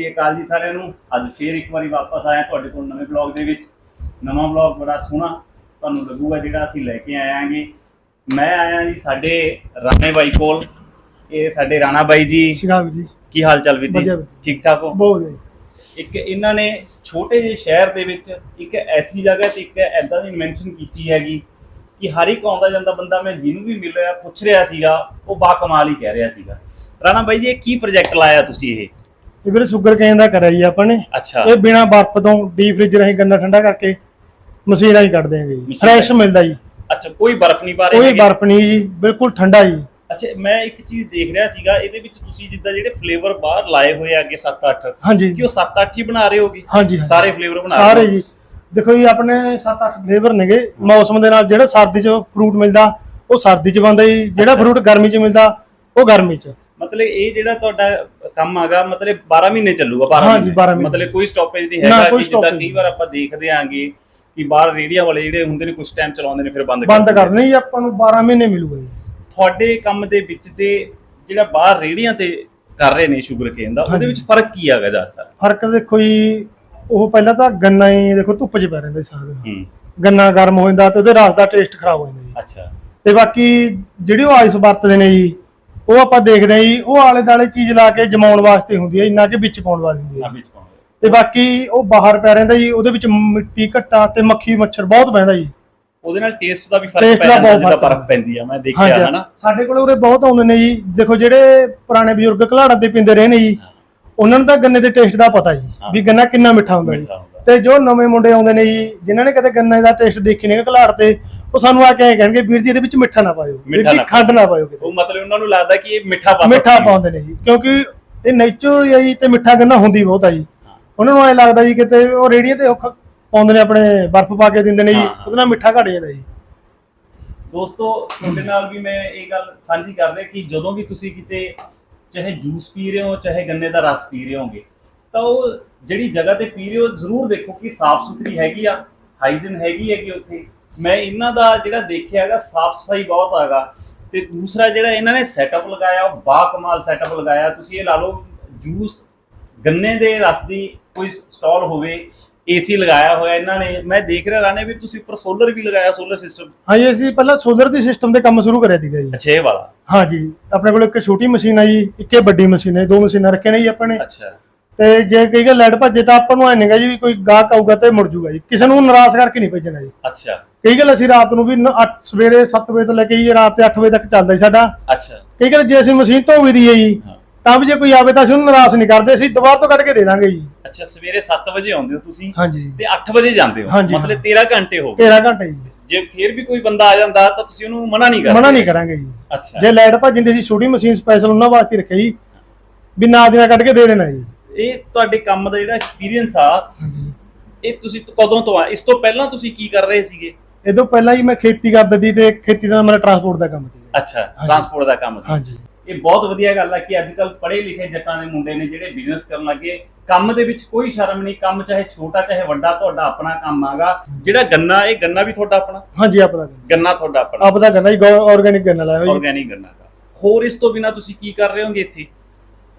ਸ਼੍ਰੀ ਅਕਾਲ ਜੀ ਸਾਰਿਆਂ ਨੂੰ। ਅੱਜ ਫੇਰ ਇੱਕ ਵਾਰੀ ਵਾਪਸ ਆਇਆ ਤੁਹਾਡੇ ਕੋਲ ਨਵੇਂ ਬਲੌਗ ਦੇ ਵਿੱਚ। ਨਵਾਂ ਬਲੌਗ ਬੜਾ ਸੋਹਣਾ ਤੁਹਾਨੂੰ ਲੱਗੂਗਾ ਜਿਹੜਾ ਅਸੀਂ ਲੈ ਕੇ ਆਏ ਆਂਗੇ ਮੈਂ ਆਇਆ ਜੀ ਸਾਡੇ ਰਾਣੇ ਬਾਈ ਕੋਲ। ਇਹ ਸਾਡੇ ਰਾਣਾ ਬਾਈ ਜੀ। ਸ਼ਿਕਾਗ ਜੀ। ਕੀ ਹਾਲ ਚਾਲ ਵੀਰ ਜੀ। ਠੀਕ ਠਾਕ ਹੋ? ਬਹੁਤ ਵਧੀਆ। ਇੱਕ ਇਹਨਾਂ ਨੇ ਛੋਟੇ ਜਿਹੇ ਸ਼ਹਿਰ ਦੇ ਵਿੱਚ ਇੱਕ ਐਸੀ ਜਗ੍ਹਾ ਤੇ ਇੱਕ ਐਦਾਂ ਦੀ ਇਨਵੈਂਸ਼ਨ ਕੀਤੀ ਹੈਗੀ ਕਿ ਹਰ ਇੱਕ ਆਉਂਦਾ ਜਾਂਦਾ ਬੰਦਾ ਮੈਂ ਜਿਹਨੂੰ ਵੀ ਮਿਲ ਰਿਹਾ ਪੁੱਛ ਰਿਹਾ ਸੀਗਾ ਉਹ ਬਾ ਕਮਾਲ ਹੀ ਕਹਿ ਰਿਹਾ ਸੀਗਾ। ਰਾਣਾ ਬਾਈ ਜੀ ਇਹ ਕੀ ਪ੍ਰੋਜੈਕਟ ਲਾਇਆ ਤੁਸੀਂ ਇਹ? ਇਹ ਵੀਰੇ ਸ਼ੂਗਰ ਕੇਨ ਦਾ ਕਰਿਆ ਜੀ ਆਪਾਂ ਨੇ। ਅੱਛਾ। ਇਹ ਬਿਨਾ ਬਰਫ਼ ਤੋਂ ਡੀਪ ਫ੍ਰਿਜ ਰਾਹੀਂ ਗੰਨਾ ਠੰਡਾ ਕਰਕੇ ਮਸ਼ੀਨ ਰਾਹੀਂ ਕੱਢ ਦਿਆਂਗੇ ਜੀ। Machine fresh. ਮਿਲਦਾ ਜੀ। ਅੱਛਾ ਕੋਈ ਬਰਫ਼ ਨਹੀਂ ਪਾ ਰਹੇ ਕੋਈ ਹੈਗੇ? ਬਰਫ਼ ਨਹੀਂ ਜੀ ਬਿਲਕੁਲ ਠੰਡਾ ਜੀ। ਅੱਛਾ ਮੈਂ ਇੱਕ ਚੀਜ਼ ਦੇਖ ਰਿਹਾ ਸੀਗਾ ਇਹਦੇ ਵਿੱਚ ਤੁਸੀਂ ਜਿੱਦਾਂ ਜਿਹੜੇ ਫਲੇਵਰ ਬਾਹਰ ਲਾਏ ਹੋਏ ਆ ਅੱਗੇ 7-8 ਹਾਂਜੀ। ਕਿ ਉਹ 7-8 ਹੀ ਬਣਾ ਰਹੇ ਹੋਗੇ? ਹਾਂਜੀ ਹਾਂਜੀ। ਸਾਰੇ ਫਲੇਵਰ ਬਣਾ ਸਾਰੇ ਰਹੇ ਹੋ? ਜੀ। ਦੇਖੋ ਜੀ ਆਪਣੇ 7-8 ਫਲੇਵਰ ਨੇਗੇ। ਮੌਸਮ ਦੇ ਨਾਲ ਜਿਹੜਾ ਸਰਦੀ 'ਚ ਫਰੂਟ ਮਿਲਦਾ ਉਹ ਸਰਦੀ 'ਚ ਬਣਦਾ ਜੀ। ਜਿਹੜਾ। ਫਰੂਟ ਗਰਮੀ 'ਚ ਮਿਲਦਾ ਉਹ ਗਰਮੀ 'ਚ। ਮਤਲਬ ਇਹ ਜਿਹੜਾ ਤੁਹਾਡਾ ਕੰਮ ਹੈਗਾ ਮਤਲਬ 12 ਮਹੀਨੇ ਚੱਲੂਗਾ 12 ਹਾਂਜੀ, 12 ਮਹੀਨੇ। ਮਤਲਬ ਕੋਈ ਸਟਾਪੇਜ ਨਹੀਂ ਨਾ, ਹੈਗਾ ਕੋਈ ਕਿ ਜਿੱਦਾਂ stoppage ਕਈ ਵਾਰ ਆਪਾਂ ਦੇਖਦੇ ਆਂਗੇ ਕਿ ਬਾਹਰ ਰੇੜੀਆਂ ਵਾਲੇ ਜਿਹੜੇ ਹੁੰਦੇ ਨੇ ਕੁਝ ਟਾਈਮ ਚਲਾਉਂਦੇ ਨੇ ਫਿਰ ਬੰਦ ਬੰਦ ਦਿੰਦੇ। ਕਰਨੇ ਜੀ ਆਪਾਂ ਨੂੰ 12 ਮਹੀਨੇ ਮਿਲੂਗਾ। ਜੀ ਤੁਹਾਡੇ ਕੰਮ ਦੇ ਵਿੱਚ ਤੇ ਜਿਹੜਾ ਬਾਹਰ ਰੇੜੀਆਂ ਤੇ ਕਰ ਰਹੇ ਨੇ ਸ਼ੂਗਰ ਕੇਨ ਦਾ ਉਹਦੇ ਹਾਂਜੀ। ਵਿੱਚ ਫ਼ਰਕ ਕੀ ਹੈਗਾ ਜ਼ਿਆਦਾ ਫ਼ਰਕ ਦੇਖੋ ਜੀ ਉਹ ਪਹਿਲਾਂ ਤਾਂ ਗੰਨਾ ਹੀ ਦੇਖੋ ਧੁੱਪ 'ਚ ਪੈ ਰਹਿੰਦਾ ਜੀ ਸਾਰਾ ਦਿਨ। ਹੂੰ। ਗੰਨਾ ਗਰਮ ਹੋ ਜਾਂਦਾ ਤੇ ਉਹਦੇ ਰਸ ਦਾ ਟੇਸਟ ਖਰਾਬ ਹੋ ਜਾਂਦਾ ਜੀ। ਅੱਛਾ। ਤੇ ਬਾਕੀ ਜਿਹੜੀ ਉਹ ਆਈਸ ਵਰਤਦੇ ਨੇ ਜੀ ਉਹ ਆਪਾਂ ਦੇਖਦੇ ਹਾਂ ਜੀ ਉਹ ਆਲੇ ਦਾਲੇ ਚੀਜ਼ ਲਾ ਕੇ ਜਮਾਉਣ ਵਾਸਤੇ ਹੁੰਦੀ ਹੈ ਇੰਨਾ ਕਿ ਵਿੱਚ ਪਾਉਣ ਵਾਲੀ ਹੁੰਦੀ ਆ ਹੈ ਵਿੱਚ ਪਾਉਂਦੇ ਤੇ ਬਾਕੀ ਉਹ ਬਾਹਰ ਪੈ ਰਹਿੰਦਾ ਜੀ ਉਹਦੇ ਵਿੱਚ ਮਿੱਟੀ ਘੱਟਾ ਤੇ ਮੱਖੀ ਮੱਛਰ ਬਹੁਤ ਬਹਿੰਦਾ ਜੀ। ਉਹਦੇ ਨਾਲ ਟੇਸਟ ਦਾ ਵੀ ਫ਼ਰਕ Taste ਪੈ ਦਾ ਜਾਂਦਾ ਬਹੁਤ ਜਿੱਦਾਂ ਫ਼ਰਕ ਬਰਫ਼ ਪੈਂਦੀ ਆ ਮੈਂ ਦੇਖਿਆ ਹਾਂਜੀ। ਹਨਾ। ਸਾਡੇ ਕੋਲ ਉਰੇ ਬਹੁਤ ਆਉਂਦੇ ਨੇ ਜੀ ਦੇਖੋ ਜਿਹੜੇ ਪੁਰਾਣੇ ਬਜ਼ੁਰਗ ਘਲਾੜਾ ਦੇ ਪੀਂਦੇ ਰਹੇ ਨੇ ਜੀ ਉਹਨਾਂ ਨੂੰ ਤਾਂ ਗੰਨੇ ਦੇ ਟੇਸਟ ਦਾ ਪਤਾ ਜੀ ਹਾਂ। ਵੀ ਗੰਨਾ ਕਿੰਨਾ ਮਿੱਠਾ ਹੁੰਦਾ ਜੀ। ਮਿੱਠਾ ਹੁੰਦਾ। ਤੇ ਜੋ ਨਵੇਂ ਮੁੰਡੇ ਆਉਂਦੇ ਨੇ ਜੀ ਜਿਨ੍ਹਾਂ ਨੇ ਕਦੇ ਗੰਨੇ ਦਾ ਟੇਸਟ ਦੇਖੀ ਨਹੀਂ ਘਲਾੜ ਤੇ ਉਹ ਸਾਨੂੰ ਆ ਕੇ ਕਹਿਣਗੇ ਵੀਰ ਜੀ ਇਹਦੇ ਵਿੱਚ ਮਿੱਠਾ ਨਾ ਪਾਇਓ। ਵੀਰ ਮਿੱਠਾ ਜੀ ਨਾ ਖੰਡ ਨਾ ਪਾਇਓ ਕਿਤੇ। ਉਹ ਮਤਲਬ ਉਹਨਾਂ ਨੂੰ ਲੱਗਦਾ ਕਿ ਇਹ ਮਿੱਠਾ ਪਾ ਮਿੱਠਾ ਪਾਉਂਦੇ ਨੇ ਜੀ ਕਿਉਂਕਿ ਇਹ ਨੇਚਰ ਹੀ ਜੀ ਤੇ ਮਿੱਠਾ ਗੰਨਾ ਹੁੰਦੀ ਬਹੁਤ ਆ ਜੀ। ਉਹਨਾਂ ਨੂੰ ਐ ਲੱਗਦਾ ਜੀ ਕਿਤੇ ਉਹ ਰੇੜੀਆਂ ਤੇ ਉਹ ਖ- ਪਾਉਂਦੇ ਨੇ ਆਪਣੇ ਬਰਫ਼ ਪਾ ਕੇ ਦਿੰਦੇ ਨੇ ਜੀ ਹਾਂ, ਹਾਂ। ਉਹਦੇ ਨਾਲ ਮਿੱਠਾ ਘਟ ਜਾਂਦਾ ਜੀ। ਦੋਸਤੋ ਤੁਹਾਡੇ ਨਾਲ ਵੀ ਮੈਂ ਇਹ ਗੱਲ ਸਾਂਝੀ ਕਰ ਰਿਹਾ ਕਿ ਜਦੋਂ ਵੀ ਤੁਸੀਂ ਕਿਤੇ ਚਾਹੇ ਜੂਸ ਪੀ ਰਹੇ ਹੋ ਚਾਹੇ ਗੰਨੇ ਦਾ ਰਸ ਪੀ ਰਹੇ ਹੋਗੇ ਤਾਂ ਉਹ ਜਿਹੜੀ ਜਗ੍ਹਾ ਤੇ ਪੀ ਰਹੇ ਹੋ ਜ਼ਰੂਰ ਦੇਖੋ ਕਿ ਸਾਫ਼ ਸੁਥਰੀ ਹੈਗੀ ਆ ਹਾਈਜੀਨ ਹੈਗੀ ਹੈ ਕਿ ਉੱਥੇ। ਮੈਂ ਇਹਨਾਂ ਦਾ ਜਿਹੜਾ ਦੇਖਿਆ ਹੈਗਾ ਸਾਫ਼ ਸਫ਼ਾਈ ਬਹੁਤ ਹੈਗਾ। ਤੇ ਦੂਸਰਾ ਜਿਹੜਾ ਇਹਨਾਂ ਨੇ ਸੈਟਅਪ ਲਗਾਇਆ ਉਹ ਬਾ ਕਮਾਲ ਸੈਟਅਪ ਲਗਾਇਆ। ਤੁਸੀਂ ਇਹ ਲਾ ਲਓ ਜੂਸ ਗੰਨੇ ਦੇ ਰਸ ਦੀ ਕੋਈ ਸਟਾਲ ਹੋਵੇ ਏਸੀ ਲਗਾਇਆ ਹੋਇਆ ਇਹਨਾਂ ਨੇ। ਮੈਂ ਦੇਖ ਰਿਹਾ ਰਾਣੇ ਵੀ ਤੁਸੀਂ ਉੱਪਰ ਸੋਲਰ ਵੀ ਲਗਾਇਆ ਸੋਲਰ ਸਿਸਟਮ ਹਾਂਜੀ ਅਸੀਂ ਪਹਿਲਾਂ ਸੋਲਰ ਦੀ ਸਿਸਟਮ ਤੇ ਕੰਮ ਸ਼ੁਰੂ ਕਰਿਆ ਸੀਗਾ ਜੀ। ਅੱਛਾ ਇਹ ਵਾਲਾ। ਹਾਂਜੀ ਆਪਣੇ ਕੋਲ ਇੱਕ ਛੋਟੀ ਮਸ਼ੀਨ ਆ ਜੀ ਇੱਕ ਇਹ ਵੱਡੀ ਮਸ਼ੀਨ ਹੈ ਦੋ ਮਸ਼ੀਨਾਂ ਰੱਖੀਆਂ ਨੇ ਜੀ ਆਪਾਂ ਨੇ। ਅੱਛਾ। ਤੇ ਜੇ ਕਈ ਗੱਲ ਲਾਈਟ ਭੱਜੇ ਤਾਂ ਆਪਾਂ ਨੂੰ ਐ ਨਹੀਂਗਾ ਜੀ ਵੀ ਕੋਈ ਗਾਹਕ ਆਊਗਾ ਤੇ ਮੁੜ ਜੂਗਾ ਜੀ। ਕਿਸੇ ਨੂੰ ਨਾਰਾਜ਼ ਕਰਕੇ ਨਹੀਂ ਭੇਜਣਾ ਜੀ। ਅੱਛਾ। ਕਈ ਗੱਲ ਅਸੀਂ ਰਾਤ ਨੂੰ ਵੀ 8 ਸਵੇਰੇ 7 ਵਜੇ ਤੋਂ ਲੈ ਕੇ ਜੀ ਰਾਤ ਦੇ 8 ਵਜੇ ਤੱਕ ਚੱਲਦਾ ਜੀ ਸਾਡਾ। ਅੱਛਾ। ਕਈ ਗੱਲ ਜੇ ਅਸੀਂ ਮਸ਼ੀਨ ਧੋ ਵੀ ਦਈਏ ਜੀ। ਤਾਂ ਵੀ ਜੇ ਕੋਈ ਆਵੇ ਤਾਂ ਅਸੀਂ ਉਹਨੂੰ ਨਿਰਾਸ਼ ਨਹੀਂ ਕਰਦੇ ਅਸੀਂ ਦੁਬਾਰਾ ਤੋਂ ਕੱਢ ਕੇ ਦੇ ਦਾਂਗੇ ਜੀ। ਅੱਛਾ ਸਵੇਰੇ 7 ਵਜੇ ਆਉਂਦੇ ਹੋ ਤੁਸੀਂ ਹਾਂਜੀ। ਤੇ 8 ਵਜੇ ਜਾਂਦੇ ਹੋ? ਮਤਲਬ 13 ਘੰਟੇ ਹੋ ਗਏ। 13 ਘੰਟੇ ਜੀ। ਜੇ ਫੇਰ ਵੀ ਕੋਈ ਬੰਦਾ ਆ ਜਾਂਦਾ ਤਾਂ ਤੁਸੀਂ ਉਹਨੂੰ ਮਨਾ ਨਹੀਂ ਕਰਦੇ? ਮਨਾ ਨਹੀਂ ਕਰਾਂਗੇ ਜੀ। ਅੱਛਾ। ਜੇ ਲਾਈਟ ਭੱਜਦੀ ਸੀ ਛੋਟੀ ਮਸ਼ੀਨ ਸਪੈਸ਼ਲ ਉਹਨਾਂ ਵਾਸਤੇ ਰੱਖੀ ਵੀ ਨਾਲ ਕੱਢ ਕੇ ਦੇ ਦੇਣਾ ਜੀ। ਇਹ ਤੁਹਾਡੇ ਕੰਮ ਦਾ ਜਿਹੜਾ ਐਕਸਪੀਰੀਅੰਸ ਆ ਹਾਂਜੀ। ਇਹ ਤੁਸੀਂ ਕਦੋਂ ਤੋਂ ਆ? ਇਸ ਤੋਂ ਪਹਿਲਾਂ ਤੁਸੀਂ ਕੀ ਕਰ ਰਹੇ ਸੀਗੇ? ਇਹ ਤੋਂ ਪਹਿਲਾਂ ਹੀ ਮੈਂ ਖੇਤੀ ਕਰਦਾ ਸੀ ਤੇ ਖੇਤੀ ਦਾ ਮੇਰਾ ਟਰਾਂਸਪੋਰਟ ਦਾ ਕੰਮ ਸੀ ਅੱਛਾ ਟਰਾਂਸਪੋਰਟ ਦਾ ਕੰਮ ਸੀ। ਹਾਂਜੀ। ਇਹ ਬਹੁਤ ਵਧੀਆ ਗੱਲ ਆ ਕਿ ਅੱਜ ਕੱਲ ਪੜ੍ਹੇ ਲਿਖੇ ਜੱਟਾਂ ਦੇ ਮੁੰਡੇ ਨੇ ਜਿਹੜੇ ਬਿਜ਼ਨਸ ਕਰਨ ਲੱਗੇ ਕੰਮ ਦੇ ਵਿੱਚ ਕੋਈ ਸ਼ਰਮ ਨਹੀਂ ਕੰਮ ਚਾਹੇ ਛੋਟਾ ਚਾਹੇ ਵੱਡਾ ਤੁਹਾਡਾ ਆਪਣਾ ਕੰਮ ਆਗਾ। ਜਿਹੜਾ ਗੰਨਾ ਇਹ ਗੰਨਾ ਵੀ ਤੁਹਾਡਾ ਆਪਣਾ? ਹਾਂਜੀ ਆਪਣਾ ਗੰਨਾ। ਤੁਹਾਡਾ ਆਪਣਾ। ਆਪ ਦਾ ਕਰਨਾ ਜੀ ਆਰਗੈਨਿਕ ਗੰਨਾ ਲਾਇਆ ਹੋਇਆ ਆਰਗੈਨਿਕ ਗੰਨਾ ਦਾ। ਹੋਰ ਇਸ ਤੋਂ ਬਿਨਾ ਤੁਸੀਂ ਕੀ ਕਰ ਰਹੇ ਹੋਗੇ ਇੱਥੇ?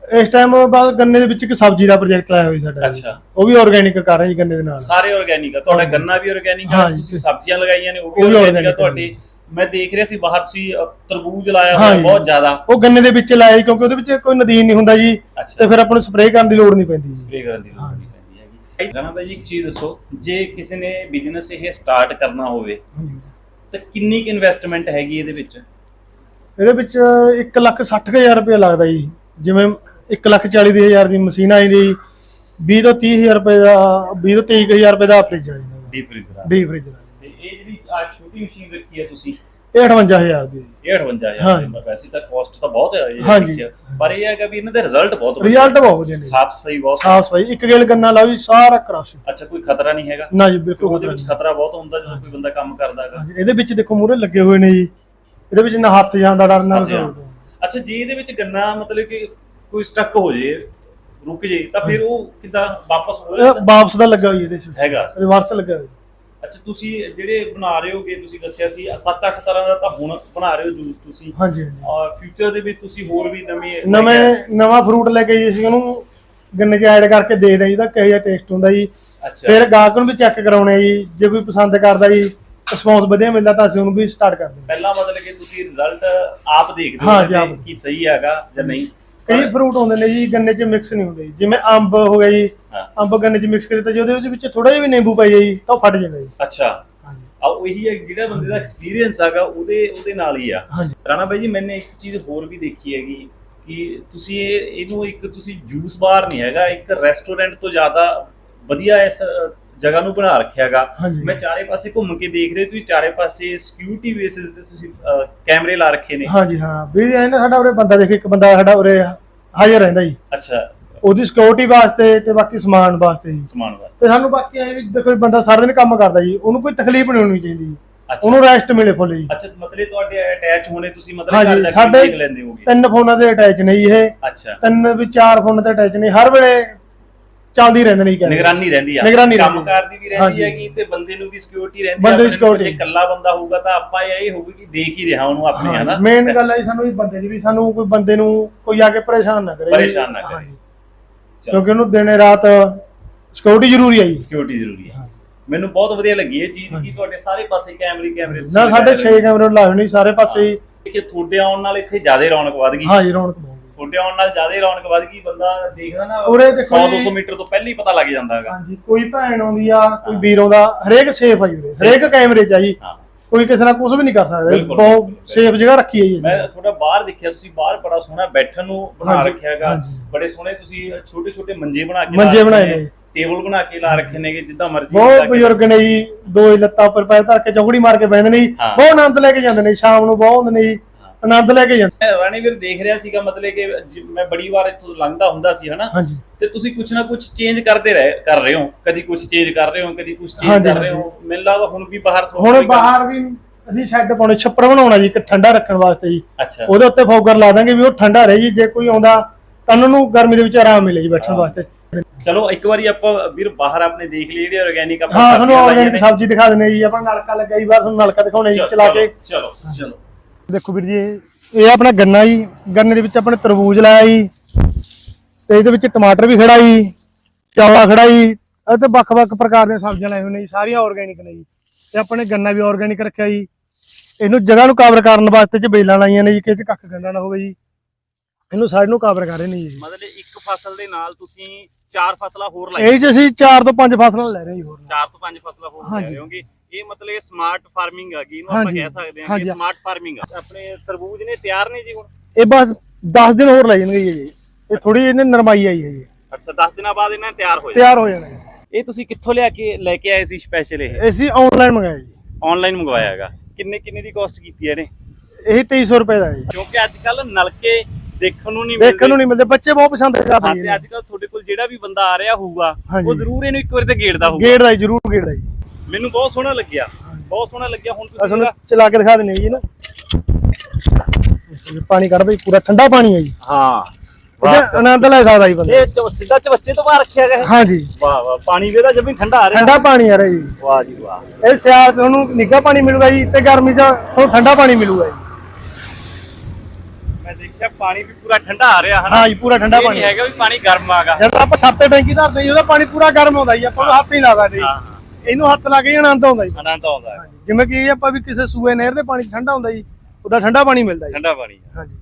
ਇਸ ਟਾਈਮ ਬਾਅਦ ਗੰਨੇ ਦੇ ਵਿੱਚ ਇੱਕ ਸਬਜ਼ੀ ਦਾ ਪ੍ਰੋਜੈਕਟ ਲਾਇਆ ਹੋਇਆ ਸਾਡਾ। ਅੱਛਾ ਉਹ ਵੀ ਆਰਗੈਨਿਕ ਕਰ ਰਹੇ ਜੀ ਗੰਨੇ ਦੇ ਨਾਲ ਸਾਰੇ ਆਰਗੈਨਿਕ ਆ ਤੁਹਾਡਾ। ਗੰਨਾ ਵੀ ਆਰਗੈਨਿਕ ਆ। ਤੁਸੀਂ ਸਬਜ਼ੀਆਂ ਲਗਾਈਆਂ ਨੇ ਉਹ ਵੀ ਆਰਗੈਨਿਕ ਆ ਤੁਹਾਡੇ ਮੈਂ ਦੇਖ ਰਿਹਾ ਸੀ ਬਾਹਰ ਤੁਸੀਂ ਤਰਬੂਜ ਲਾਇਆ ਹੋਇਆ। ਬਹੁਤ ਜ਼ਿਆਦਾ ਉਹ ਗੰਨੇ ਦੇ ਵਿੱਚ ਲਾਇਆ ਜੀ ਕਿਉਂਕਿ ਉਹਦੇ ਵਿੱਚ ਕੋਈ ਨਦੀਨ ਨਹੀਂ ਹੁੰਦਾ ਜੀ ਤੇ ਫਿਰ ਆਪਾਂ ਨੂੰ ਸਪਰੇਅ ਕਰਨ ਦੀ ਲੋੜ ਨਹੀਂ ਪੈਂਦੀ ਜੀ ਸਪਰੇ ਕਰਨ ਦੀ ਲੋੜ। ਨਹੀਂ ਪੈਂਦੀ ਹੈਗੀ ਰਾਣਾ ਭਾਈ ਜੀ ਇੱਕ ਚੀਜ਼ ਦੱਸੋ ਜੇ ਕਿਸੇ ਨੇ ਬਿਜ਼ਨਸ ਇਹ ਸਟਾਰਟ ਕਰਨਾ ਹੋਵੇ। ਤਾਂ ਕਿੰਨੀ ਕੁ ਇਨਵੈਸਟਮੈਂਟ ਹੈਗੀ ਇਹਦੇ ਵਿੱਚ ਇਹਦੇ ਵਿੱਚ 1 ਲੱਖ 60 ਹਜ਼ਾਰ ਰੁਪਏ ਲੱਗਦਾ ਜੀ ਜਿਵੇਂ 1 ਲੱਖ 40 ਹਜ਼ਾਰ ਦੀ ਮਸ਼ੀਨ ਆਈ ਦੀ 20 ਤੋਂ 30 ਹਜ਼ਾਰ ਰੁਪਏ ਦਾ 20 ਤੋਂ 23 ਹਜ਼ਾਰ ਰੁਪਏ ਦਾ ਫ੍ਰਿਜ ਆ ਜੀ ਡੀਪ ਫ੍ਰੀਜ਼ਰ ਡੀ ਫ੍ਰਿਜ ਦਾ ਤੇ ਇਹ ਜਿਹੜੀ ਆ ਛੋਟੀ ਮਸ਼ੀਨ ਰੱਖੀ ਹੈ ਤੁਸੀਂ ਇਹ 58000 ਦੀ ਇਹ 58000 ਹਾਂਜੀ। ਦੀ ਵੈਸੇ ਤਾਂ ਕਾਸਟ ਤਾਂ ਬਹੁਤ ਹੈ ਇਹ ਹਾਂਜੀ। ਦੇਖਿਆ। ਪਰ ਇਹ ਹੈਗਾ ਵੀ ਇਹਨਾਂ ਦੇ ਰਿਜ਼ਲਟ ਬਹੁਤ ਵਧੀਆ ਰਿਜ਼ਲਟ ਬਹੁਤ ਵਧੀਆ ਨੇ ਸਾਫ਼ ਸਫ਼ਾਈ ਬਹੁਤ ਸਾਫ਼ ਸਫ਼ਾਈ ਇੱਕ ਗੇਲ ਗੰਨਾ ਜੀ ਸਾਰਾ ਕ੍ਰਸ਼ ਅੱਛਾ ਕੋਈ ਖਤਰਾ ਨਹੀਂ ਹੈਗਾ ਨਾ ਜੀ ਬਿਲਕੁਲ ਉਹਦੇ ਵਿੱਚ। ਖਤਰਾ ਬਹੁਤ ਹੁੰਦਾ ਜਦੋਂ ਕੋਈ ਬੰਦਾ ਕੰਮ ਕਰਦਾ ਹੈਗਾ ਹਾਂਜੀ, ਇਹਦੇ ਵਿੱਚ ਦੇਖੋ ਮੂਰੇ ਲੱਗੇ ਹੋਏ ਨੇ ਜੀ ਇਹਦੇ ਵਿੱਚ ਨਾ ਹੱਥ ਜਾਂਦਾ ਡਰ ਨਾ ਹੱਥ ਜਾਣ। ਅੱਛਾ ਜੇ ਇਹਦੇ ਵਿੱਚ ਗੰਨਾ ਮਤਲਬ ਕਿ ਕੋਈ ਸਟਕ ਹੋ ਜੇ ਰੁਕ ਜੇ ਤਾਂ ਫਿਰ ਉਹ ਕਿੱਦਾਂ ਵਾਪਸ ਹੋ ਇਹ ਜਾਂਦਾ ਵਾਪਸ ਦਾ ਲੱਗਾ ਹੋਈ ਇਹਦੇ ਵਿੱਚ ਹੈਗਾ। ਰਿਵਰਸ ਲੱਗਾ ਹੋਇਆ ਅੱਛਾ ਤੁਸੀਂ ਜਿਹੜੇ ਬਣਾ ਰਹੇ ਹੋਗੇ ਤੁਸੀਂ ਦੱਸਿਆ ਸੀ 7-8 ਤਰ੍ਹਾਂ ਦਾ ਤਾਂ ਹੁਣ ਬਣਾ ਰਹੇ ਹੋ ਜੂਸ ਤੁਸੀਂ। ਹਾਂਜੀ ਹਾਂਜੀ। ਔਰ ਫਿਊਚਰ ਦੇ ਵਿੱਚ ਤੁਸੀਂ ਹੋਰ ਵੀ ਨਵੇਂ ਨਵੇਂ ਨਵਾਂ ਫਰੂਟ ਲੈ ਕੇ ਆਏ ਸੀ ਉਹਨੂੰ ਗੰਨੇ 'ਚ ਐਡ ਕਰਕੇ ਦੇਖਦੇ ਆ ਜੀ ਉਹਦਾ ਕਿਹੋ ਜਿਹਾ ਟੇਸਟ ਹੁੰਦਾ ਜੀ। ਅੱਛਾ। ਫਿਰ ਗਾਹਕ ਨੂੰ ਵੀ ਚੈੱਕ ਕਰਾਉਣੇ ਆ ਜੀ ਜੇ ਕੋਈ ਪਸੰਦ ਕਰਦਾ ਜੀ ਰਿਸਪੌਂਸ ਵਧੀਆ ਮਿਲਦਾ ਤਾਂ ਅਸੀਂ ਉਹਨੂੰ ਵੀ ਸਟਾਰਟ ਕਰ ਦਿੰਦੇ ਪਹਿਲਾਂ ਮਤਲਬ ਕਿ ਤੁਸੀਂ ਰਿਜ਼ਲਟ ਆਪ ਦੇਖਦੇ ਹਾਂ ਹੋ ਜੀ, ਆਪ। ਕੀ ਸਹੀ ਹੈਗਾ ਜਾਂ ਨਹੀਂ। ਹਾਂ। ਕਈ ਫਰੂਟ ਹੁੰਦੇ ਨੇ ਜੀ ਗੰਨੇ 'ਚ ਮਿਕਸ ਨਹੀਂ ਹੁੰਦੇ ਜਿਵੇਂ ਅੰਬ ਹੋ ਗਿਆ ਜੀ। ਅੰਬ ਗੰਨੇ 'ਚ ਮਿਕਸ ਕਰੇ ਤਾਂ ਜੇ ਉਹਦੇ ਵਿੱਚ ਥੋੜਾ ਜਿਹਾ ਵੀ ਨਿੰਬੂ ਪਾਈਏ ਜੀ ਤਾਂ ਫਟ ਜਾਂਦਾ ਜੀ। ਅੱਛਾ। ਹਾਂਜੀ। ਆ ਉਹੀ ਹੈ ਜਿਹੜਾ ਬੰਦੇ ਦਾ ਐਕਸਪੀਰੀਅੰਸ ਹੈਗਾ ਉਹਦੇ ਉਹਦੇ ਨਾਲ ਹੀ ਆ। ਰਾਣਾ ਬਾਈ ਜੀ ਮੈंने ਇੱਕ ਚੀਜ਼ ਹੋਰ ਵੀ ਦੇਖੀ ਹੈਗੀ ਕਿ ਤੁਸੀਂ ਇਹ ਇਹਨੂੰ ਇੱਕ ਤੁਸੀਂ ਜੂਸ ਬਾਰ ਨਹੀਂ ਹੈਗਾ ਇੱਕ ਰੈਸਟੋਰੈਂਟ ਤੋਂ ਜ਼ਿਆਦਾ ਵਧੀਆ ਇਸ ਜਗ੍ਹਾ ਨੂੰ ਬਣਾ ਰੱਖਿਆ ਹੈਗਾ ਹਾਂਜੀ। ਮੈਂ ਚਾਰੇ ਪਾਸੇ ਘੁੰਮ ਕੇ ਦੇਖ ਰਿਹਾ ਤੁਸੀਂ ਚਾਰੇ ਪਾਸੇ ਸਿਕਿਉਰਿਟੀ ਬੇਸਿਸ ਤੇ ਤੁਸੀਂ ਕੈਮਰੇ ਲਾ ਰੱਖੇ ਨੇ। ਹਾਂਜੀ ਹਾਂ। ਵੀ ਇਹ ਨਾ ਸਾਡਾ ਉਰੇ ਬੰਦਾ ਦੇਖੋ ਇੱਕ ਬੰਦਾ ਸਾਡਾ ਉਰੇ ਹਾਜ਼ਰ ਰਹਿੰਦਾ ਜੀ। ਅੱਛਾ। ਉਹਦੀ ਸਿਕਿਉਰਿਟੀ ਵਾਸਤੇ ਤੇ ਬਾਕੀ ਸਮਾਨ ਵਾਸਤੇ ਜੀ। ਸਮਾਨ ਵਾਸਤੇ। ਤੇ ਸਾਨੂੰ ਬਾਕੀ ਇਹ ਵੀ ਦੇਖੋ ਬੰਦਾ ਸਾਰਾ ਦਿਨ ਕੰਮ ਕਰਦਾ ਜੀ। ਉਹਨੂੰ ਕੋਈ ਤਕਲੀਫ ਨਹੀਂ ਹੋਣੀ ਚਾਹੀਦੀ ਜੀ। ਉਹਨੂੰ ਰੈਸਟ ਮਿਲੇ ਫੁੱਲ ਜੀ। ਅੱਛਾ ਮਤਲਬ ਤੁਹਾਡੇ ਅਟੈਚ ਹੋਣੇ ਤੁਸੀਂ ਮਤਲਬ ਘਰ ਦੇਖ ਲੈਂਦੇ ਹੋਗੇ। ਤਿੰਨ ਫੋਨਾਂ ਦੇ ਅਟੈਚ ਨੇ ਇਹ। ਅੱਛਾ। ਤਿੰਨ ਵੀ ਚਾਰ ਫੋਨ ਤੇ ਅਟੈਚ ਨੇ। ਹਰ ਵੇਲੇ ਚੱਲਦੀ ਰਹਿੰਦੇ ਨੇ ਕੈਮਰੇ। ਨਿਗਰਾਨੀ ਰਹਿੰਦੀ ਆ ਨਿਗਰਾਨੀ ਰਹਿੰਦੀ। ਕੰਮਕਾਰ ਦੀ ਵੀ ਰਹਿੰਦੀ ਹਾਂਜੀ। ਹੈ ਕਿ ਤੇ ਬੰਦੇ ਨੂੰ ਵੀ ਸਿਕਿਉਰਿਟੀ ਰਹਿੰਦੀ ਬੰਦੇ ਆਪਣੇ security। ਜੇ ਇਕੱਲਾ ਬੰਦਾ ਹੋਊਗਾ ਤਾਂ ਆਪਾਂ ਇਹ ਹੋਊਗੀ ਕਿ ਦੇਖ ਹੀ ਰਿਹਾ ਉਹਨੂੰ ਆਪਣੇ ਹਨਾ ਮੇਨ ਗੱਲ ਹੈ ਜੀ ਸਾਨੂੰ ਵੀ ਬੰਦੇ ਦੀ ਵੀ ਸਾਨੂੰ ਕੋਈ ਬੰਦੇ ਨੂੰ ਕੋਈ ਆ ਕੇ ਪਰੇਸ਼ਾਨ ਨਾ ਕਰੇ ਜੀ। ਪਰੇਸ਼ਾਨ ਨਾ ਕਰੇ। ਹਾਂਜੀ। ਚਲੋ ਕਿਉਂਕਿ ਉਹਨੂੰ ਦਿਨੇ ਰਾਤ ਸਿਕਿਉਰਿਟੀ ਜ਼ਰੂਰੀ ਹੈ ਜੀ ਸਿਕਿਉਰਿਟੀ ਜ਼ਰੂਰੀ ਹੈ। ਮੈਨੂੰ ਬਹੁਤ ਵਧੀਆ ਲੱਗੀ ਇਹ ਚੀਜ਼ ਕਿ ਹਾਂਜੀ। ਤੁਹਾਡੇ ਸਾਰੇ ਪਾਸੇ ਕੈਮਰੇ ਕੈਮਰੇ ਨਾ ਸਾਡੇ 6 ਕੈਮਰੇ ਲਾਏ ਹੋਏ ਨੇ ਜੀ ਸਾਰੇ ਪਾਸੇ ਕਿ ਤੁਹਾਡੇ ਆਉਣ ਨਾਲ ਇੱਥੇ ਜ਼ਿਆਦਾ ਰੌਣਕ ਵੱਧ ਗਈ ਹਾਂ ਜੀ ਰੌਣਕ ਬਹੁਤ। ਤੁਹਾਡੇ ਆਉਣ ਨਾਲ ਜ਼ਿਆਦਾ ਰੌਣਕ ਵੱਧ ਗਈ ਬੰਦਾ ਦੇਖਦਾ ਨਾ ਉਰੇ ਦੇਖੋ 100 ਜੀ- 200 ਮੀਟਰ ਤੋਂ ਪਹਿਲਾਂ ਹੀ ਪਤਾ ਲੱਗ ਜਾਂਦਾ ਹੈਗਾ ਹਾਂਜੀ ਕੋਈ ਭੈਣ ਆਉਂਦੀ ਆ ਕੋਈ ਵੀਰ ਆਉਂਦਾ ਹਰੇਕ ਸੇਫ ਆ ਜੀ ਉਰੇ ਹਰੇਕ ਕੈਮਰੇ 'ਚ ਆ ਜੀ ਹਾਂ ਕੋਈ ਕਿਸੇ ਨਾਲ ਕੁਝ ਵੀ ਨਹੀਂ ਕਰ ਸਕਦਾ। ਬਿਲਕੁਲ, ਬਹੁਤ ਬਿਲਕੁਲ। ਸੇਫ ਜਗ੍ਹਾ ਰੱਖੀ ਹੈ ਜੀ ਮੈਂ। ਥੋੜਾ ਬਾਹਰ ਦੇਖਿਆ ਤੁਸੀਂ ਬਾਹਰ ਬੜਾ ਸੋਹਣਾ ਬੈਠਣ ਨੂੰ ਬਣਾ ਹਾਂਜੀ, ਰੱਖਿਆ ਹੈਗਾ ਹਾਂਜੀ। ਬੜੇ ਸੋਹਣੇ ਤੁਸੀਂ ਛੋਟੇ ਛੋਟੇ ਮੰਜੇ ਬਣਾ ਕੇ ਮੰਜੇ ਬਣਾਏ ਨੇ। ਟੇਬਲ ਬਣਾ ਕੇ ਲਾ ਰੱਖੇ ਨੇਗੇ ਜਿੱਦਾਂ ਮਰਜ਼ੀ ਬਹੁਤ ਲਾ ਕੇ- ਬਜ਼ੁਰਗ ਨੇ ਜੀ ਦੋ ਹੀ ਲੱਤਾਂ ਉੱਪਰ ਪੈਰ ਧਰ ਕੇ ਚੌਕੜੀ ਮਾਰ ਕੇ ਬੈਠਦੇ ਨੇ ਜੀ ਹਾਂ। ਬਹੁਤ ਆਨੰਦ ਲੈ ਕੇ ਜਾਂਦੇ ਨੇ ਸ਼ਾਮ ਨੂੰ ਬਹੁਤ ਨੇ ਜੀ। ਆਨੰਦ ਲੈ ਕੇ ਜਾਂਦੇ। ਮੈਂ ਰਾਣੀਵੀਰ ਦੇਖ ਰਿਹਾ ਸੀਗਾ ਮਤਲਬ ਕਿ ਜ- ਮੈਂ ਬੜੀ ਵਾਰ ਇੱਥੋਂ ਲੰਘਦਾ ਹੁੰਦਾ ਸੀ ਹਨਾ? ਹਾਂਜੀ। ਤੇ ਤੁਸੀਂ ਕੁਛ ਨਾ ਕੁਛ ਚੇਂਜ ਕਰਦੇ ਰਹੇ ਕਰ ਰਹੇ ਹੋ। ਕਦੀ ਕੁਛ ਚੇਂਜ ਕਰ ਰਹੇ ਹੋ ਕਦੀ ਕੁਛ ਚੇਂਜ ਹਾਂਜੀ, ਕਰ ਰਹੇ ਹੋ। ਮੈਨੂੰ ਲੱਗਦਾ ਹੁਣ ਵੀ ਬਾਹਰ ਥੋੜ੍ਹਾ ਹੁਣ ਕੋਈ ਕੰਮ- ਬਾਹਰ ਵੀ ਅਸੀਂ ਸ਼ੈੱਡ ਪਾਉਣੇ ਛੱਪਰ ਬਣਾਉਣਾ ਜੀ ਇੱਕ ਠੰਡਾ ਰੱਖਣ ਵਾਸਤੇ ਜੀ। ਅੱਛਾ। ਉਹਦੇ ਉੱਤੇ ਫੋਗਰ ਲਾ ਦਾਂਗੇ ਵੀ ਉਹ ਠੰਡਾ ਰਹੇ ਜੀ ਜੇ ਕੋਈ ਆਉਂਦਾ ਤਾਂ ਉਹਨਾਂ ਨੂੰ ਗਰਮੀ ਦੇ ਵਿੱਚ ਆਰਾਮ ਮਿਲੇ ਜੀ ਬੈਠਣ ਹਾਂ। ਵਾਸਤੇ। ਚਲੋ ਇੱਕ ਵਾਰੀ ਆਪਾਂ ਵੀਰ ਬਾਹਰ ਆਪਣੇ ਦੇਖ ਲਈ ਜਿਹੜੀ ਆਰਗੈਨਿਕ ਆਪਾਂ ਹਾਂ ਤੁਹਾਨੂੰ ਸਬਜ਼ੀਆਂ ਲਾਈਆਂ ਆਰਗੈਨਿਕ ਨੇ। ਸਬਜ਼ੀ ਦਿਖਾ ਦਿੰਦੇ ਜੀ ਆਪਾਂ ਨਲਕਾ ਲੱਗਾ ਜੀ ਬਸ ਤੁਹਾਨੂੰ ਨਲਕਾ ਦਿਖਾਉਣੇ ਜੀ ਚਲੋ, ਚਲਾ ਕੇ। ਚਲੋ ਚਲੋ। ਦੇਖੋ ਵੀਰ ਜੀ ਇਹ- ਆਪਣਾ ਗੰਨਾ ਜੀ ਗੰਨੇ ਦੇ ਵਿੱਚ ਆਪਣੇ ਤਰਬੂਜ ਲਾਇਆ ਜੀ ਤੇ ਇਹਦੇ ਵਿੱਚ ਟਮਾਟਰ ਵੀ ਖੜਾ ਜੀ ਚੌਲਾ ਖੜਾ ਜੀ ਅਤੇ ਵੱਖ-ਵੱਖ ਪ੍ਰਕਾਰ ਦੀਆਂ ਸਬਜ਼ੀਆਂ ਲਾਏ ਨੇ ਜੀ ਸਾਰੀਆਂ ਆਰਗੈਨਿਕ ਨੇ ਜੀ। ਤੇ ਆਪਣੇ ਗੰਨਾ ਵੀ ਆਰਗੈਨਿਕ ਰੱਖਿਆ ਜੀ। ਇਹਨੂੰ ਜਗ੍ਹਾ ਨੂੰ ਕਵਰ ਕਰਨ ਵਾਸਤੇ ਚ ਬੇਲਾਂ ਲਾਈਆਂ ਨੇ ਜੀ ਕਿ ਇਹ ਚ ਕੱਖ ਗੰਨਾ ਨਾ ਹੋਵੇ ਜੀ। ਇਹਨੂੰ ਸਾਈਡ ਨੂੰ ਕਵਰ ਕਰ ਰਹੇ ਨੇ ਜੀ। ਮਤਲਬ ਇੱਕ ਫਸਲ ਦੇ ਨਾਲ ਤੁਸੀਂ ਚਾਰ ਫਸਲਾਂ ਹੋਰ ਲਾਈਆਂ ਇਹ ਚ ਅਸੀਂ 4 ਤੋਂ 5 ਫਸਲਾਂ ਲੈ ਰਹੇ ਜੀ ਹੋਰ ਚਾਰ ਤੋਂ ਪੰਜ ਫਸਲਾਂ ਹੋਰ ਲੈ। ਰਹੇ ਹੋਗੇ। ਇਹ ਮਤਲਬ ਇਹ ਸਮਾਰਟ ਫਾਰਮਿੰਗ ਹੈਗੀ ਇਹਨੂੰ ਆਪਾਂ ਹਾਂਜੀ, ਕਹਿ ਸਕਦੇ ਹਾਂ ਹਾਂਜੀ। ਕਿ ਸਮਾਰਟ ਫਾਰਮਿੰਗ ਆ। ਆਪਣੇ ਤਰਬੂਜ ਨੇ ਤਿਆਰ ਨੇ ਜੀ ਹੁਣ? ਇਹ ਬਸ 10 ਦਿਨ ਹੋਰ ਲੈ ਜਾਣਗੇ ਜੀ ਇਹ। ਥੋੜੀ ਇਹਨੇ ਨਰਮਾਈ ਆਈ ਹੈ ਜੀ। ਅੱਛਾ 10 ਦਿਨਾਂ ਬਾਅਦ ਇਹਨਾਂ ਤਿਆਰ ਹੋ ਜਾਣਾ। ਤਿਆਰ ਹੋ ਜਾਣਾ ਜੀ। ਇਹ ਤੁਸੀਂ ਕਿੱਥੋਂ ਲਿਆ ਕੇ ਲੈ ਕੇ ਆਏ ਸੀ ਸਪੈਸ਼ਲ ਇਹ? ਅਸੀਂ ਆਨਲਾਈਨ ਮੰਗਾਇਆ ਜੀ। ਆਨਲਾਈਨ ਮੰਗਵਾਇਆ ਹੈਗਾ। ਕਿੰਨੇ ਕਿੰਨੇ ਦੀ ਕਾਸਟ ਕੀਤੀ ਹੈ ਇਹਨੇ? ਇਹ 2300 ਰੁਪਏ ਦਾ ਹੈ ਜੀ। ਕਿਉਂਕਿ ਅੱਜ ਕੱਲ ਨਲਕੇ ਦੇਖਣ ਨੂੰ ਨਹੀਂ ਦੇਖਣ ਨੂੰ ਨਹੀਂ ਮਿਲਦੇ। ਬੱਚੇ ਬਹੁਤ ਪਸੰਦ ਹਾਂ ਕਰਦੇ ਤੇ ਜੀ। ਅੱਜ ਕੱਲ ਤੁਹਾਡੇ ਕੋਲ ਜਿਹੜਾ ਵੀ ਬੰਦਾ ਆ ਰਿਹਾ ਹੋਊਗਾ ਹਾਂਜੀ। ਉਹ ਜ਼ਰੂਰ ਇਹਨੂੰ ਇੱਕ ਵਾਰੀ ਤੇ ਗੇੜਦਾ ਹੋਊਗਾ। ਗੇੜ ਦਾ ਜੀ, ਜ਼ਰੂਰ ਗੇੜ ਦਾ ਜੀ। ਮੈਨੂੰ ਬਹੁਤ ਸੋਹਣਾ ਲੱਗਿਆ ਬਹੁਤ ਸੋਹਣਾ ਲੱਗਿਆ ਹੁਣ ਤੁਸੀਂ ਅਸਲ ਚਲਾ ਕੇ ਦਿਖਾ ਦਿੰਦੇ ਜੀ ਨਾ ਪਾਣੀ ਕੱਢਦਾ ਜੀ ਪੂਰਾ ਠੰਡਾ ਪਾਣੀ ਹੈ ਜੀ। ਹਾਂ। ਆਨੰਦ ਲੈ ਸਕਦਾ ਜੀ ਬੰਦਾ। ਇਹ ਚ- ਸਿੱਧਾ ਚਵੱਚੇ ਤੋਂ ਬਾਹਰ ਰੱਖਿਆ ਗਿਆ ਹੈ। ਹਾਂਜੀ ਵਾਹ ਵਾਹ ਪਾਣੀ ਵੀ ਇਹਦਾ ਜਮੀ ਠੰਡਾ ਆ ਰਿਹਾ। ਠੰਡਾ ਪਾਣੀ ਆ ਰਿਹਾ ਜੀ। ਵਾਹ ਜੀ ਵਾਹ। ਇਹ ਸਿਆਲ 'ਚ ਤੁਹਾਨੂੰ ਨਿੱਘਾ ਪਾਣੀ ਮਿਲੂਗਾ ਜੀ ਤੇ ਗਰਮੀ 'ਚ ਤੁਹਾਨੂੰ ਠੰਡਾ ਪਾਣੀ ਮਿਲੂਗਾ ਜੀ। ਮੈਂ ਦੇਖਿਆ ਪਾਣੀ ਵੀ ਪੂਰਾ ਠੰਡਾ ਆ ਰਿਹਾ ਹਨਾ? ਹਾਂ ਜੀ ਪੂਰਾ ਠੰਡਾ ਇਹ ਪਾਣੀ ਹੈਗਾ ਵੀ ਪਾਣੀ ਗਰਮ ਆਗਾ ਜਦ ਆਪਾਂ ਛੱਤ ਤੇ ਟੈਂਕੀ ਧਰਦੇ ਜੀ ਉਹਦਾ ਪਾਣੀ ਪੂਰਾ ਗਰਮ ਹੁੰਦਾ ਜੀ ਆਪਾਂ ਨੂੰ ਹੱਥ ਨਹੀਂ ਲੱਗਦਾ ਜੀ। ਹਾਂ। ਇਹਨੂੰ ਹੱਥ ਲਾ ਕੇ ਹੀ ਆਨੰਦ ਆਉਂਦਾ ਜੀ। ਆਨੰਦ ਆਉਂਦਾ ਹੈ। ਜਿਵੇਂ ਕਿ ਇਹ ਆਪਾਂ ਵੀ ਕਿਸੇ ਸੂਏ ਨਹਿਰ ਦੇ ਪਾਣੀ 'ਚ ਠੰਡਾ ਹੁੰਦਾ ਜੀ ਉਹਦਾ ਠੰਡਾ ਪਾਣੀ ਮਿਲਦਾ ਜੀ। ਠੰਡਾ ਪਾਣੀ। ਹਾਂਜੀ।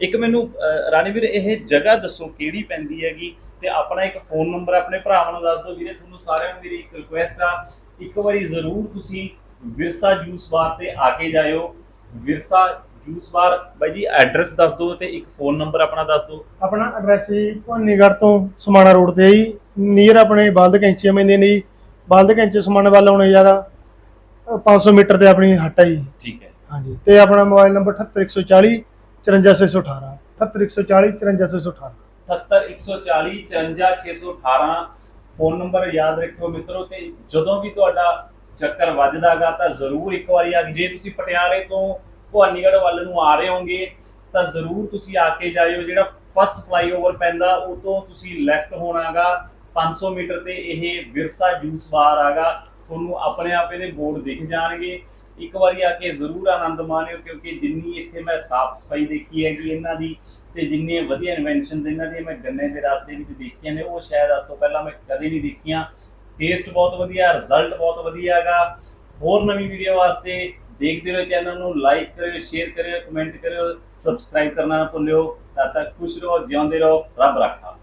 ਇੱਕ ਮੈਨੂੰ ਰਾਣੀਵੀਰ ਇਹ ਜਗ੍ਹਾ ਦੱਸੋ ਕਿਹੜੀ ਪੈਂਦੀ ਹੈਗੀ? ਤੇ ਆਪਣਾ ਇੱਕ ਫੋਨ ਨੰਬਰ ਆਪਣੇ ਭਰਾਵਾਂ ਨੂੰ ਦੱਸ ਦਿਓ ਵੀਰੇ ਤੁਹਾਨੂੰ ਸਾਰਿਆਂ ਨੂੰ ਮੇਰੀ ਇੱਕ ਰਿਕੁਐਸਟ ਆ। ਇੱਕ ਵਾਰੀ ਜ਼ਰੂਰ ਤੁਸੀਂ ਵਿਰਸਾ ਜੂਸ ਬਾਰ ਤੇ ਆ ਕੇ ਜਾਇਓ। ਵਿਰਸਾ ਜੂਸ ਬਾਰ ਬਾਈ ਜੀ ਐਡਰੈਸ ਦੱਸ ਦਿਓ ਤੇ ਇੱਕ ਫੋਨ ਨੰਬਰ ਆਪਣਾ ਦੱਸ ਦਿਓ। ਆਪਣਾ ਐਡਰੈਸ ਜੀ ਭਵਾਨੀਗੜ੍ਹ ਤੋਂ ਸਮਾਣਾ ਰੋਡ ਤੇ ਹੈ ਜੀ ਨੀਅਰ ਆਪਣੇ ਬਲਦ ਕੈਂਚੀਆਂ ਪੈਂਦੀਆਂ ਨੇ ਜੀ। ਬਲਦ ਕੈਂਚੀ ਸਮਾਣੇ ਵੱਲ ਆਉਣੇ ਜ਼ਿਆਦਾ। ਅ, 500 ਮੀਟਰ ਤੇ ਆਪਣੀ ਹੱਟ ਹੈ ਜੀ ਠੀਕ ਹੈ। ਹਾਂਜੀ ਤੇ ਆਪਣਾ ਮੋਬਾਈਲ ਨੰਬਰ 78140 54618 78140 54618 70140 54618 ਫੋਨ ਨੰਬਰ ਯਾਦ ਰੱਖਿਓ ਮਿੱਤਰੋ ਤੇ ਜਦੋਂ ਵੀ ਤੁਹਾਡਾ ਚੱਕਰ ਵੱਜਦਾਗਾ ਤਾਂ ਜ਼ਰੂਰ ਇੱਕ ਵਾਰੀ ਆ ਜੇ ਤੁਸੀਂ ਪਟਿਆਲੇ ਤੋਂ ਭਵਾਨੀਗੜ੍ਹ ਵੱਲ ਨੂੰ ਆ ਰਹੇ ਹੋਗੇ ਤਾਂ ਜ਼ਰੂਰ ਤੁਸੀਂ ਆ ਕੇ ਜਾਇਓ। ਜਿਹੜਾ ਫਸਟ ਫਲਾਈਓਵਰ ਪੈਂਦਾ ਉਹ ਤੋਂ ਤੁਸੀਂ ਲੈਫਟ ਹੋਣਾਗਾ। 500 ਮੀਟਰ ਤੇ ਇਹ ਵਿਰਸਾ ਜੂਸ ਬਾਰ ਆਗਾ। ਤੁਹਾਨੂੰ ਆਪਣੇ ਆਪ ਇਹਦੇ ਬੋਰਡ ਦਿਖ ਜਾਣਗੇ। ਇੱਕ ਵਾਰੀ ਆ ਕੇ ਜ਼ਰੂਰ ਆਨੰਦ ਮਾਣਿਓ, ਕਿਉਂਕਿ ਜਿੰਨੀ ਇੱਥੇ ਮੈਂ ਸਾਫ਼ ਸਫ਼ਾਈ ਦੇਖੀ ਹੈਗੀ ਇਹਨਾਂ ਦੀ ਤੇ ਜਿੰਨੇ ਵਧੀਆ ਇਨਵੈਂਸ਼ਨਸ ਇਹਨਾਂ ਦੀਆਂ ਮੈਂ ਗੰਨੇ ਦੇ ਰਸ ਦੇ ਵਿੱਚ ਦੇਖੀਆਂ ਨੇ, ਉਹ ਸ਼ਾਇਦ ਅੱਜ ਤੋਂ ਪਹਿਲਾਂ ਮੈਂ ਕਦੇ ਨਹੀਂ ਦੇਖੀਆਂ। ਟੇਸਟ ਬਹੁਤ ਵਧੀਆ ਰਿਜ਼ਲਟ ਬਹੁਤ ਵਧੀਆ ਹੈਗਾ। ਹੋਰ ਨਵੀਂ ਵੀਡੀਓ ਵਾਸਤੇ ਦੇਖਦੇ ਰਹੋ ਚੈਨਲ ਨੂੰ ਲਾਈਕ ਕਰਿਓ ਸ਼ੇਅਰ ਕਰਿਓ ਕਮੈਂਟ ਕਰਿਓ ਸਬਸਕ੍ਰਾਈਬ ਕਰਨਾ ਨਾ ਭੁੱਲਿਓ। ਤਦ ਤੱਕ ਖੁਸ਼ ਰਹੋ, ਜਿਉਂਦੇ ਰਹੋ, ਰੱਬ ਰੱਖਾ।